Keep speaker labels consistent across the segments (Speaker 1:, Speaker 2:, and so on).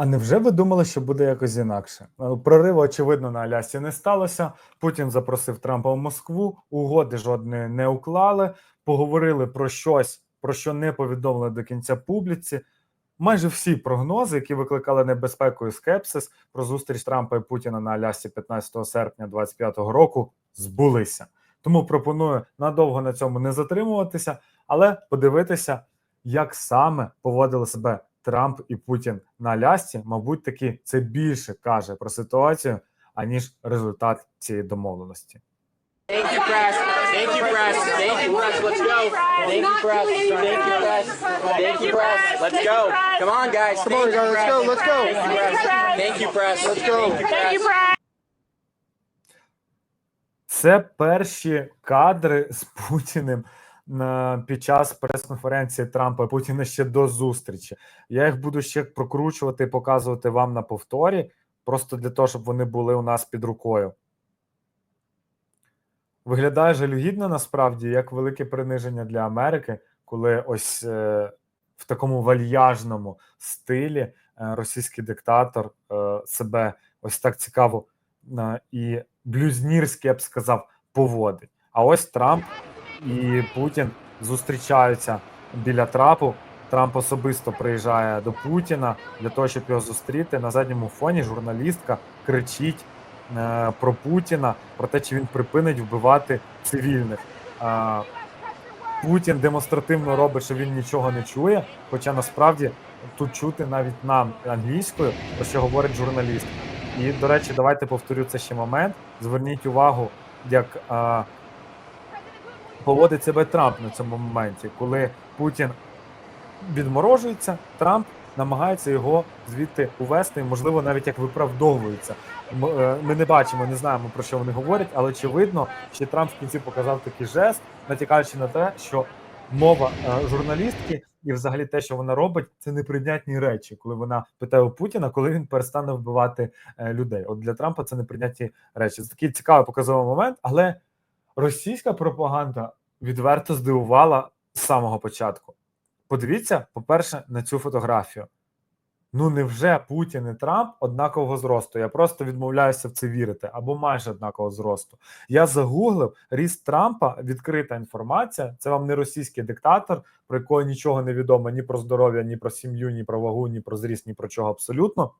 Speaker 1: А невже ви думали, що буде якось інакше? Е, Прориву, очевидно, на Алясці не сталося. Путін запросив Трампа в Москву, угоди жодної не уклали, поговорили про щось, про що не повідомили до кінця публіці. Майже всі прогнози, які викликали небезпеку і скепсис про зустріч Трампа і Путіна на Алясці 15 серпня 2025 року, збулися. Тому пропоную надовго на цьому не затримуватися, але подивитися, як саме поводили себе Трамп і Путін на Алясці. Мабуть, таки це більше каже про ситуацію, аніж результат цієї домовленості.
Speaker 2: Thank you, press. Thank you, press. Thank you, press. Let's go. Thank you, press. Thank you, press. Thank you, press. Let's go. Come on, guys.
Speaker 3: Come on, guys. Let's go. Let's go.
Speaker 2: Thank you, press.
Speaker 3: Let's go.
Speaker 2: Thank you, press.
Speaker 1: Це перші кадри з Путіним під час прес-конференції Трампа і Путіна ще до зустрічі. Я їх буду ще прокручувати і показувати вам на повторі, просто для того, щоб вони були у нас під рукою. Виглядає жалюгідно насправді як велике приниження для Америки, коли ось е, в такому вальяжному стилі е, російський диктатор е, себе ось так цікаво е, і блюзнірськи, я б сказав, поводить. А ось Трамп і Путін зустрічаються біля трапу. Трамп особисто приїжджає до Путіна для того, щоб його зустріти. На задньому фоні журналістка кричить е, про Путіна, про те, чи він припинить вбивати цивільних. Е, Путін демонстративно робить, що він нічого не чує, хоча насправді тут чути навіть нам англійською, про що говорить журналіст. І, до речі, давайте повторю це ще момент. Зверніть увагу, як е, поводить себе Трамп на цьому моменті, коли Путін відморожується, Трамп намагається його звідти увести, можливо, навіть як виправдовується. Е, Ми не бачимо, не знаємо про що вони говорять, але очевидно, що Трамп в кінці показав такий жест, натякаючи на те, що мова е, журналістки і взагалі те, що вона робить, це неприйнятні речі, коли вона питає у Путіна, коли він перестане вбивати е, людей. От для Трампа це неприйнятні речі. Це такий цікавий показовий момент, але російська пропаганда відверто здивувала з самого початку. Подивіться, по-перше, на цю фотографію. Ну, невже Путін і Трамп однакового зросту? Я просто відмовляюся в це вірити, або майже однакового зросту. Я загуглив ріст Трампа, відкрита інформація. Це вам не російський диктатор, про якого нічого не відомо ні про здоров'я, ні про сім'ю, ні про вагу, ні про зріст, ні про чого абсолютно.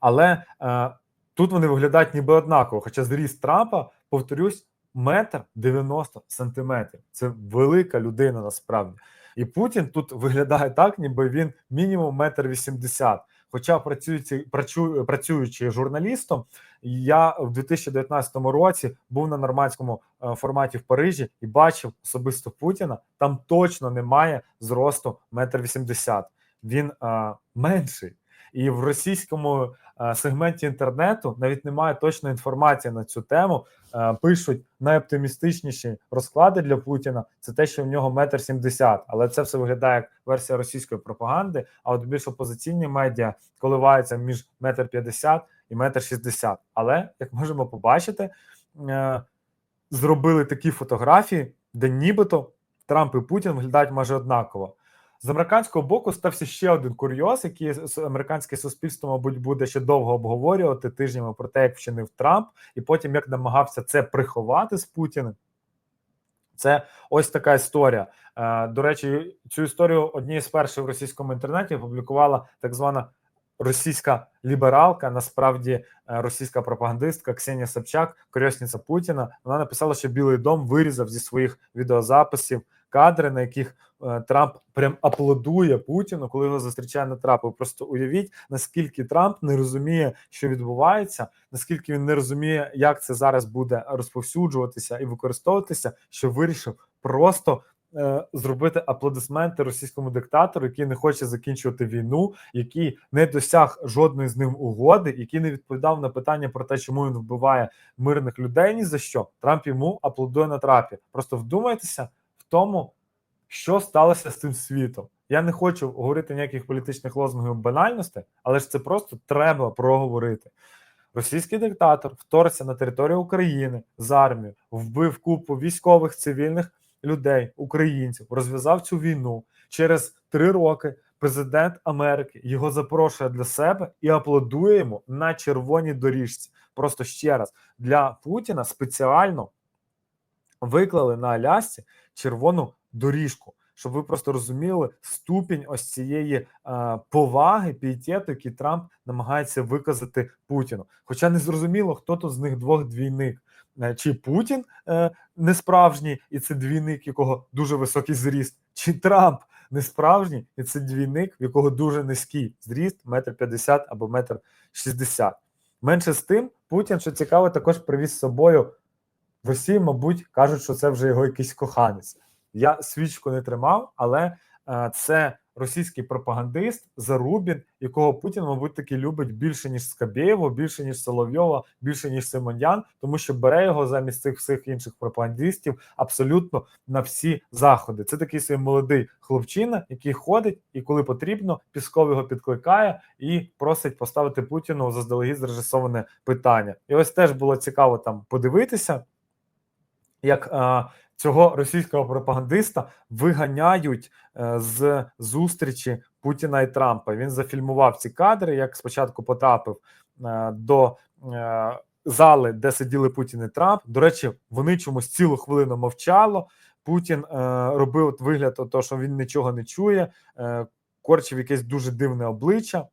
Speaker 1: Але е, тут вони виглядають ніби однаково. Хоча зріст Трампа, повторюсь, метр 90 сантиметрів. Це велика людина насправді. І Путін тут виглядає так, ніби він мінімум метр вісімдесят. Хоча працюючи, працю, працюючи журналістом, я в 2019 році був на нормандському е, форматі в Парижі і бачив особисто Путіна. Там точно немає зросту метр вісімдесят. Він е, менший. І в російському е, сегменті інтернету навіть немає точної інформації на цю тему. Е, пишуть найоптимістичніші розклади для Путіна. Це те, що в нього метр сімдесят, але це все виглядає як версія російської пропаганди. А от більш опозиційні медіа коливаються між метр п'ятдесят і метр шістдесят. Але як можемо побачити, е, зробили такі фотографії, де нібито Трамп і Путін виглядають майже однаково. З американського боку стався ще один курйоз, який американське суспільство, мабуть, буде ще довго обговорювати тижнями про те, як вчинив Трамп, і потім як намагався це приховати з Путіним. Це ось така історія. Е, До речі, цю історію однією з перших в російському інтернеті опублікувала так звана російська лібералка, насправді е, російська пропагандистка Ксенія Собчак, корисниця Путіна. Вона написала, що Білий Дом вирізав зі своїх відеозаписів кадри, на яких е, Трамп прям аплодує Путіну, коли його зустрічає на трапу. Просто уявіть, наскільки Трамп не розуміє, що відбувається, наскільки він не розуміє, як це зараз буде розповсюджуватися і використовуватися, що вирішив просто. е, Зробити аплодисменти російському диктатору, який не хоче закінчувати війну, який не досяг жодної з ним угоди, який не відповідав на питання про те, чому він вбиває мирних людей. Ні за що Трамп йому аплодує на трапі. Просто вдумайтеся тому, що сталося з цим світом. Я не хочу говорити ніяких політичних лозунгів банальностей, але ж це просто треба проговорити. Російський диктатор вторгся на територію України з армією, вбив купу військових цивільних людей, українців, розв'язав цю війну. Через три роки президент Америки його запрошує для себе і аплодує йому на червоній доріжці. Просто ще раз для Путіна спеціально виклали на Алясці червону доріжку, щоб ви просто розуміли ступінь ось цієї поваги, пієтету, який Трамп намагається виказати Путіну. Хоча не зрозуміло, хто тут з них двох двійник. Е, Чи Путін е, не справжній, і це двійник, якого дуже високий зріст, чи Трамп не справжній, і це двійник, в якого дуже низький зріст, метр п'ятдесят або метр шістдесят. Менше з тим, Путін, що цікаво, також привіз з собою в Росії, мабуть, кажуть, що це вже його якийсь коханець. Я свічку не тримав, але е, це російський пропагандист Зарубін, якого Путін, мабуть, таки любить більше ніж Скабєєва, більше ніж Соловйова, більше ніж Симонян, тому що бере його замість цих всіх інших пропагандистів абсолютно на всі заходи. Це такий свій молодий хлопчина, який ходить, і коли потрібно, Пісков його підкликає і просить поставити Путіну заздалегідь зрежисоване питання. І ось теж було цікаво там подивитися, як е, цього російського пропагандиста виганяють е, з зустрічі Путіна і Трампа. Він зафільмував ці кадри, як спочатку потрапив е, до е, зали, де сиділи Путін і Трамп. До речі, вони чомусь цілу хвилину мовчало. Путін е, робив вигляд, того, що він нічого не чує, е, корчив якесь дуже дивне обличчя.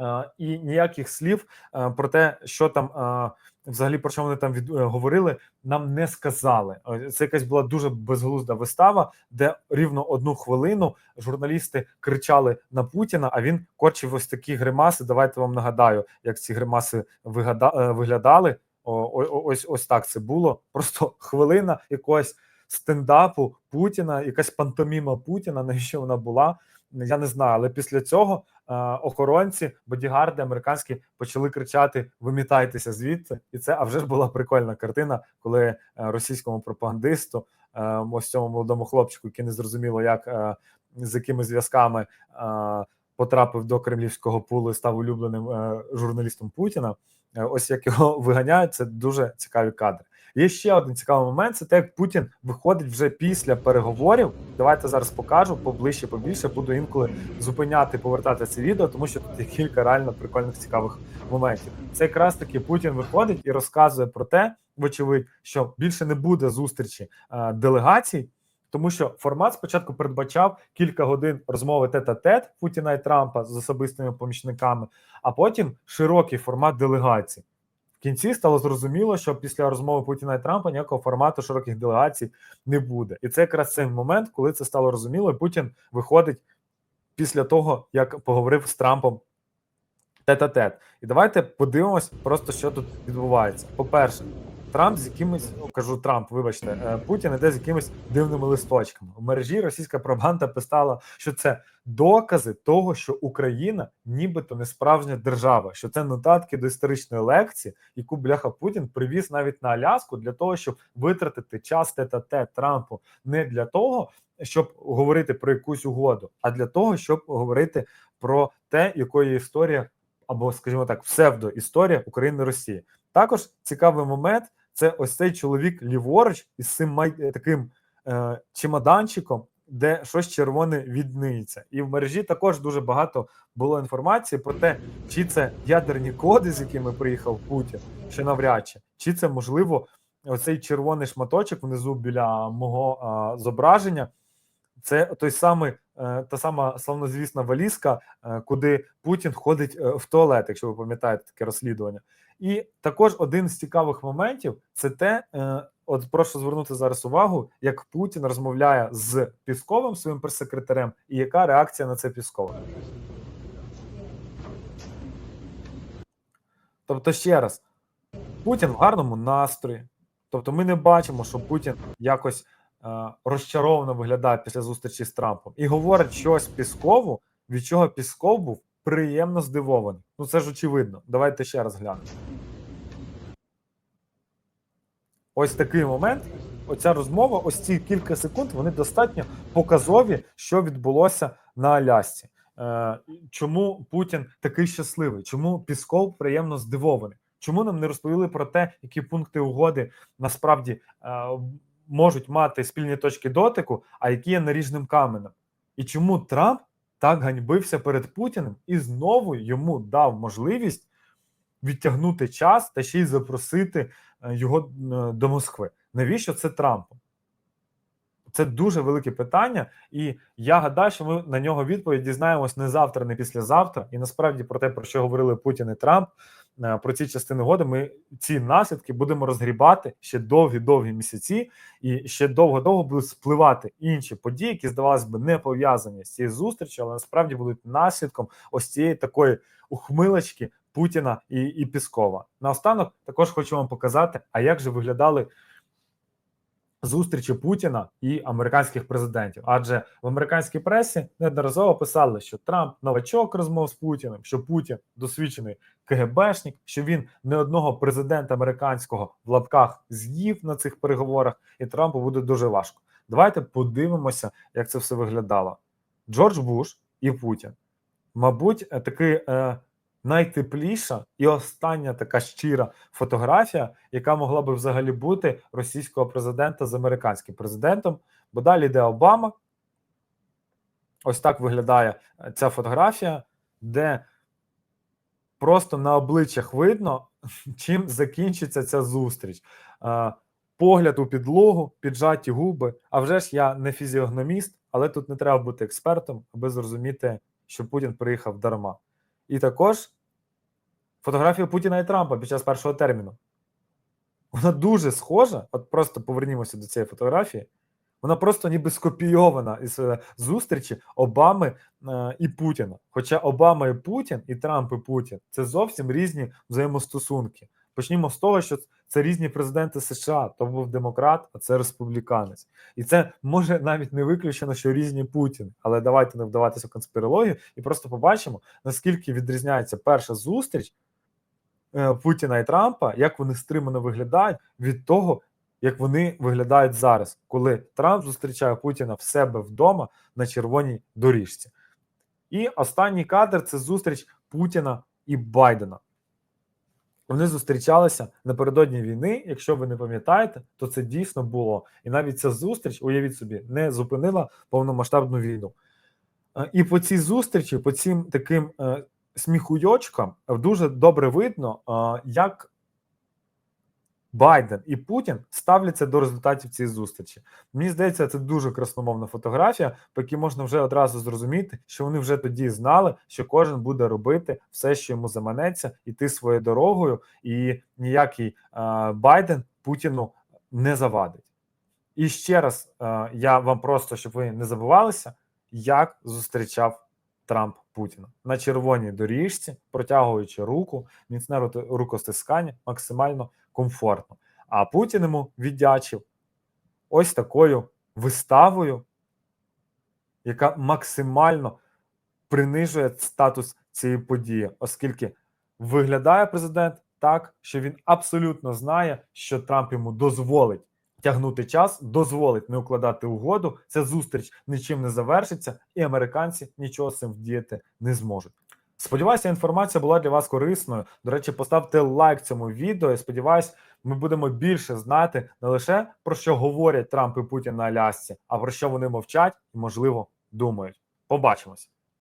Speaker 1: Е, і ніяких слів е, про те, що там е, взагалі про що вони там від, е, говорили, нам не сказали. Е, Це якась була дуже безглузда вистава, де рівно одну хвилину журналісти кричали на Путіна, а він корчив ось такі гримаси. Давайте вам нагадаю, як ці гримаси вигада, е, виглядали. О, ось ось так це було. Просто хвилина якогось стендапу Путіна, якась пантоміма Путіна. Навіщо вона була? Я не знаю, але після цього е, охоронці, бодігарди американські почали кричати: вимітайтеся звідси, і це а вже ж була прикольна картина, коли е, російському пропагандисту, е, ось цьому молодому хлопчику, який не зрозуміло, як з якими зв'язками потрапив до кремлівського пулу і став улюбленим журналістом Путіна. Ось як його виганяють, це дуже цікаві кадри. Є ще один цікавий момент: це те, як Путін виходить вже після переговорів. Давайте зараз покажу поближче, побільше. Буду інколи зупиняти, повертати це відео, тому що тут є кілька реально прикольних цікавих моментів. Це якраз таки Путін виходить і розказує про те, вочевидь, що більше не буде зустрічі е, делегацій. Тому що формат спочатку передбачав кілька годин розмови тет-а-тет Путіна і Трампа з особистими помічниками, а потім широкий формат делегацій. Кінці стало зрозуміло, що після розмови Путіна і Трампа ніякого формату широких делегацій не буде. І це якраз цей момент, коли це стало зрозуміло, і Путін виходить після того, як поговорив з Трампом тет-а-тет. І давайте подивимось просто, що тут відбувається. По-перше, Трамп з якимись, ну, кажу Трамп, вибачте, е, Путін іде з якимись дивними листочками. В мережі російська пропаганда писала, що це докази того, що Україна нібито не справжня держава, що це нотатки до історичної лекції, яку бляха Путін привіз навіть на Аляску для того, щоб витратити час тет-а-тет Трампу не для того, щоб говорити про якусь угоду, а для того, щоб говорити про те, якою є історія, або, скажімо так, псевдоісторія України Росії. Також цікавий момент це ось цей чоловік ліворуч із цим май... е, таким е, чемоданчиком, де щось червоне відниється. І в мережі також дуже багато було інформації про те, чи це ядерні коди, з якими приїхав Путін, чи навряд чи, чи це можливо оцей червоний шматочок внизу біля мого е, зображення. Це той самий е, та сама славнозвісна валізка, е, куди Путін ходить е, в туалет, якщо ви пам'ятаєте таке розслідування. І також один з цікавих моментів це те, от прошу звернути зараз увагу, як Путін розмовляє з Пісковим своїм прес-секретарем, і яка реакція на це Піскова. Тобто, ще раз, Путін в гарному настрої. Тобто, ми не бачимо, що Путін якось розчаровано виглядає після зустрічі з Трампом і говорить щось Піскову, від чого Пісков був приємно здивований. Ну це ж очевидно. Давайте ще раз глянемо. Ось такий момент. Оця розмова, ось ці кілька секунд, вони достатньо показові, що відбулося на Алясці. Е, чому Путін такий щасливий? Чому Пісков приємно здивований? Чому нам не розповіли про те, які пункти угоди насправді е, можуть мати спільні точки дотику, а які є наріжним каменем? І чому Трамп так ганьбився перед Путіним і знову йому дав можливість відтягнути час та ще й запросити е, його е, до Москви. Навіщо це Трампу? Це дуже велике питання, і я гадаю, що ми на нього відповідь дізнаємось не завтра, не післязавтра. І насправді про те, про що говорили Путін і Трамп, про ці частини годи, ми ці наслідки будемо розгрібати ще довгі-довгі місяці, і ще довго-довго будуть спливати інші події, які здавалось би не пов'язані з цією зустрічю, але насправді будуть наслідком ось цієї такої ухмилочки Путіна і, і Піскова. Наостанок також хочу вам показати, а як же виглядали зустрічі Путіна і американських президентів. Адже в американській пресі неодноразово писали, що Трамп новачок розмов з Путіним, що Путін досвідчений КГБшник, що він не одного президента американського в лапках з'їв на цих переговорах, і Трампу буде дуже важко. Давайте подивимося, як це все виглядало. Джордж Буш і Путін. Мабуть, е, таки е, найтепліша і остання така щира фотографія, яка могла би взагалі бути російського президента з американським президентом. Бо далі йде Обама. Ось так виглядає е, ця фотографія, де просто на обличчях видно, чим закінчиться ця зустріч. Е, Погляд у підлогу, піджаті губи. А вже ж я не фізіогноміст, але тут не треба бути експертом, аби зрозуміти, що Путін приїхав дарма. І також фотографія Путіна і Трампа під час першого терміну. Вона дуже схожа. От просто повернімося до цієї фотографії. Вона просто ніби скопійована із е, зустрічі Обами е, і Путіна. Хоча Обама і Путін, і Трамп і Путін це зовсім різні взаємостосунки. Почнімо з того, що це різні президенти США. То був демократ, а це республіканець. І це може навіть не виключено, що різні Путін. Але давайте не вдаватися в конспірологію і просто побачимо, наскільки відрізняється перша зустріч е, Путіна і Трампа, як вони стримано виглядають від того, як вони виглядають зараз, коли Трамп зустрічає Путіна в себе вдома на червоній доріжці. І останній кадр це зустріч Путіна і Байдена. Вони зустрічалися напередодні війни. Якщо ви не пам'ятаєте, то це дійсно було. І навіть ця зустріч, уявіть собі, не зупинила повномасштабну війну. Е, І по цій зустрічі, по цим таким е, сміхуйочкам, дуже добре видно, е, як Байден і Путін ставляться до результатів цієї зустрічі. Мені здається, це дуже красномовна фотографія, по якій можна вже одразу зрозуміти, що вони вже тоді знали, що кожен буде робити все, що йому заманеться, іти своєю дорогою, і ніякий е, Байден Путіну не завадить. І ще раз е, я вам просто щоб ви не забувалися, як зустрічав Трамп Путіна на червоній доріжці, протягуючи руку, міцне рукостискання максимально комфортно. А Путін йому віддячив ось такою виставою, яка максимально принижує статус цієї події, оскільки виглядає президент так, що він абсолютно знає, що Трамп йому дозволить тягнути час, дозволить не укладати угоду. Ця зустріч нічим не завершиться, і американці нічого з цим вдіяти не зможуть. Сподіваюся, інформація була для вас корисною. До речі, поставте лайк цьому відео. і Сподіваюсь, ми будемо більше знати не лише про що говорять Трамп і Путін на Алясці, а про що вони мовчать і, можливо, думають. Побачимось.